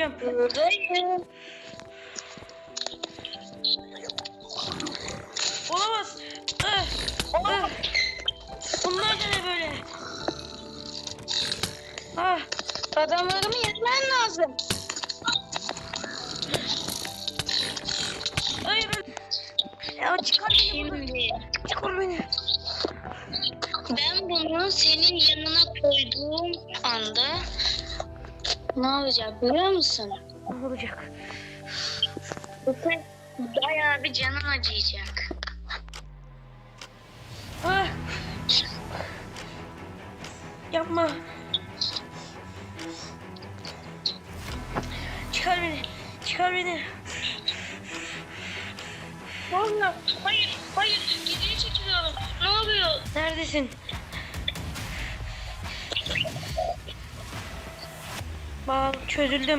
Öleceğim. Buradayım. Olamaz. Ah, ah. Bunlar da ne böyle? Ah, Adamlarımı yetmen lazım. hayır. Ya çıkar beni buradan. Çıkar beni. ben bunu senin yanına koyduğum anda ne olacak biliyor musun? Ne olacak? Bu sefer bayağı bir canın acıyacak. Ah. Yapma. Çıkar beni. Çıkar beni. Vallahi hayır hayır geriye çekiliyorum. Ne oluyor? Neredesin? Bağ çözüldüm.